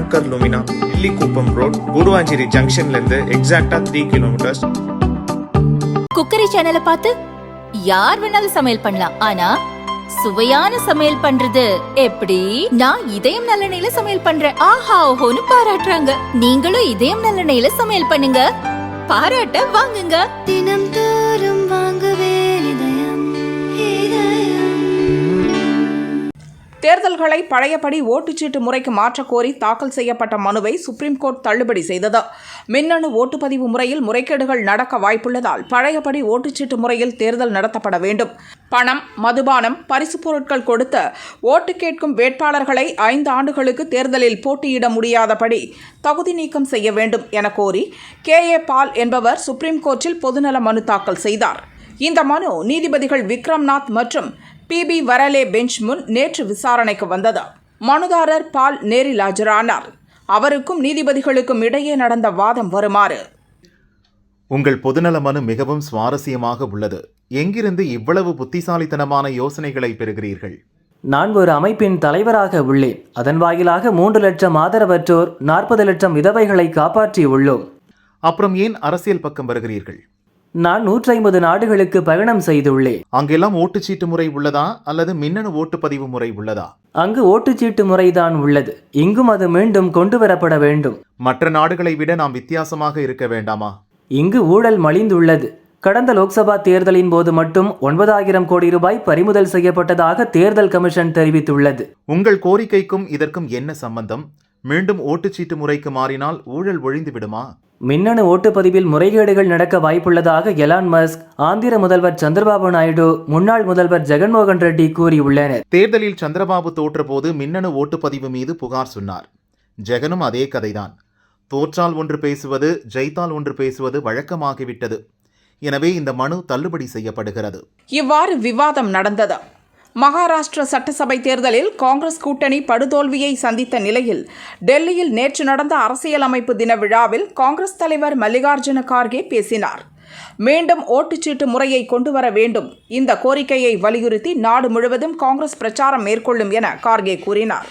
Anchor Lumina Illikuppam road Guruvancheri ஜங்ஷன்ல இருந்து எக்ஸாக்டா three kilometres cookery சேனலை பார்த்து யார் வேணாலும் சமையல் பண்ணலாம். ஆனா சுவையான சமையல் பண்றது எப்படி? நான் இதயம் நல்லெண்ணெயில சமையல் பண்றேன். ஆஹா ஓஹோன்னு பாராட்டுறாங்க. நீங்களும் இதயம் நல்லெண்ணெயில சமையல் பண்ணுங்க. பாராட்ட வாங்குங்க. தினம் தேர்தல்களை பழையபடி ஓட்டுச்சீட்டு முறைக்கு மாற்றக்கோரி தாக்கல் செய்யப்பட்ட மனுவை சுப்ரீம் கோர்ட் தள்ளுபடி செய்தது. மின்னணு ஓட்டுப்பதிவு முறையில் முறைகேடுகள் நடக்க வாய்ப்புள்ளதால் பழையபடி ஓட்டுச்சீட்டு முறையில் தேர்தல் நடத்தப்பட வேண்டும். பணம் மதுபானம் பரிசுப் பொருட்கள் கொடுத்த ஓட்டு கேட்கும் வேட்பாளர்களை ஐந்து ஆண்டுகளுக்கு தேர்தலில் போட்டியிட முடியாதபடி தகுதி நீக்கம் செய்ய வேண்டும் என கோரி கே. ஏ. பால் என்பவர் சுப்ரீம் கோர்ட்டில் பொதுநல மனு தாக்கல் செய்தார். இந்த மனு நீதிபதிகள் விக்ரம்நாத் மற்றும் பிபி வரலே பெஞ்ச் முன் நேற்று விசாரணைக்கு வந்தது மனுதாரர் பால் நேரில் ஆஜரானார். அவருக்கும் நீதிபதிகளுக்கும் இடையே நடந்த வாதம் வருமாறு. உங்கள் பொதுநல மனு மிகவும் சுவாரஸ்யமாக உள்ளது. எங்கிருந்து இவ்வளவு புத்திசாலித்தனமான யோசனைகளை பெறுகிறீர்கள்? நான் ஒரு அமைப்பின் தலைவராக உள்ளேன். அதன் வாயிலாக மூன்று லட்சம் ஆதரவற்றோர் நாற்பது லட்சம் விதவைகளை காப்பாற்றி உள்ளோம். அப்புறம் ஏன் அரசியல் பக்கம் வருகிறீர்கள்? நான் நூற்றி ஐம்பது நாடுகளுக்கு பயணம் செய்துள்ளேன். அங்கெல்லாம் ஓட்டுச்சீட்டு முறை உள்ளதா அல்லது மின்னணு ஓட்டுப்பதிவு முறை உள்ளதா? அங்கு ஓட்டுச்சீட்டு முறைதான் உள்ளது. இங்கும் அது மீண்டும் கொண்டு வரப்பட வேண்டும். மற்ற நாடுகளை விட நாம் வித்தியாசமாக இருக்க வேண்டாமா? இங்கு ஊழல் மலிந்துள்ளது. கடந்த லோக்சபா தேர்தலின் போது மட்டும் ஒன்பதாயிரம் கோடி ரூபாய் பறிமுதல் செய்யப்பட்டதாக தேர்தல் கமிஷன் தெரிவித்துள்ளது. உங்கள் கோரிக்கைக்கும் இதற்கும் என்ன சம்பந்தம்? மீண்டும் ஓட்டுச்சீட்டு முறைக்கு மாறினால் ஊழல் ஒழிந்து விடுமா மின்னணு ஓட்டுப்பதிவில் முறைகேடுகள் நடக்க வாய்ப்புள்ளதாக எலான் மஸ்க் ஆந்திர முதல்வர் சந்திரபாபு நாயுடு முன்னாள் முதல்வர் ஜெகன்மோகன் ரெட்டி கூறியுள்ளனர். தேர்தலில் சந்திரபாபு தோற்றபோது மின்னணு ஓட்டுப்பதிவு மீது புகார் சொன்னார். ஜெகனும் அதே கதைதான். தோற்றால் ஒன்று பேசுவது ஜெயித்தால் ஒன்று பேசுவது வழக்கமாகிவிட்டது. எனவே இந்த மனு தள்ளுபடி செய்யப்படுகிறது. இவ்வாறு விவாதம் நடந்தது. மகாராஷ்டிர சட்டசபை தேர்தலில் காங்கிரஸ் கூட்டணி படுதோல்வியை சந்தித்த நிலையில் டெல்லியில் நேற்று நடந்த அரசியலமைப்பு தின விழாவில் காங்கிரஸ் தலைவர் மல்லிகார்ஜுன கார்கே பேசினார். மீண்டும் ஓட்டுச்சீட்டு முறையை கொண்டு வர வேண்டும். இந்த கோரிக்கையை வலியுறுத்தி நாடு முழுவதும் காங்கிரஸ் பிரச்சாரம் மேற்கொள்ளும் என கார்கே கூறினார்.